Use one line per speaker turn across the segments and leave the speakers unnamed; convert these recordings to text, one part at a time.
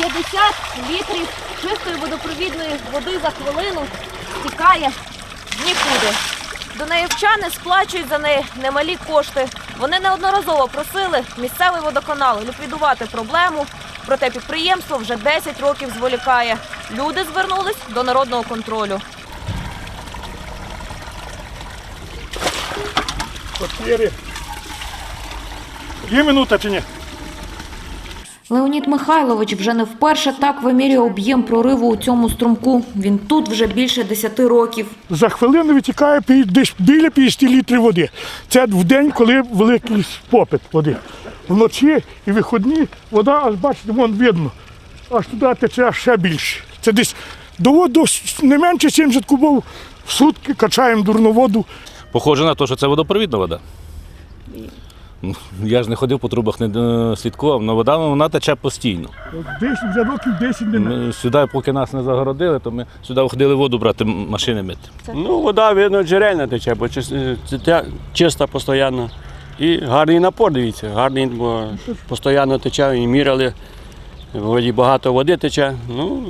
50 літрів чистої водопровідної води за хвилину стікає нікуди. Донеївчани сплачують за неї немалі кошти. Вони неодноразово просили місцевий водоканал ліквідувати проблему. Проте підприємство вже 10 років зволікає. Люди звернулись до народного контролю.
Чотири. Є минута чи ні?
Леонід Михайлович вже не вперше так вимірює об'єм прориву у цьому струмку. Він тут вже більше 10 років.
За хвилину витікає десь біля 50 літрів води. Це в день, коли великий попит води. Вночі і виходні вода, аж бачите, вон видно. Аж туди тече ще більше. Це десь до воду не менше 70 кубов в сутки качаємо дурну воду.
Похоже на те, що це водопровідна вода. Ну, Я ж не ходив по трубах, не е, слідкував, але вода вона тече постійно.
Десь за років 10 не
Ми сюди, поки нас не загородили, то ми сюди ходили воду брати, машини мити.
Ну, вода, видно, джерельна тече, бо чис- чиста постійно. І гарний напор, дивіться, гарний, бо постійно тече і міряли. В воді багато води тече. Ну,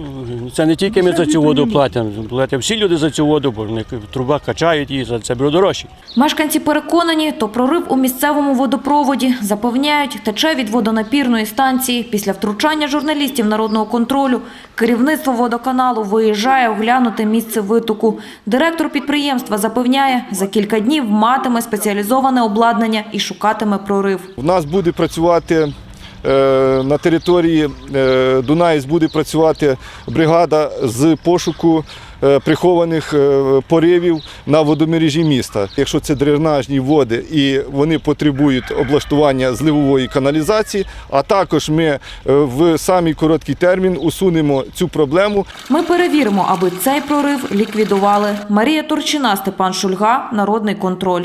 це не тільки ми за цю воду платимо. Платять всі люди за цю воду, бо вони труба качають її, за це беруть дорожчі.
Мешканці переконані, то прорив у місцевому водопроводі. Запевняють, тече від водонапірної станції. Після втручання журналістів народного контролю керівництво водоканалу виїжджає оглянути місце витоку. Директор підприємства запевняє, за кілька днів матиме спеціалізоване обладнання і шукатиме прорив.
У нас буде працювати на території е, Дунаїс буде працювати бригада з пошуку е, прихованих е, поривів на водомережі міста. Якщо це дренажні води і вони потребують облаштування зливової каналізації, а також ми е, в самий короткий термін усунемо цю проблему
Ми перевіримо, аби цей прорив ліквідували. Марія Турчина, Степан Шульга, Народний контроль.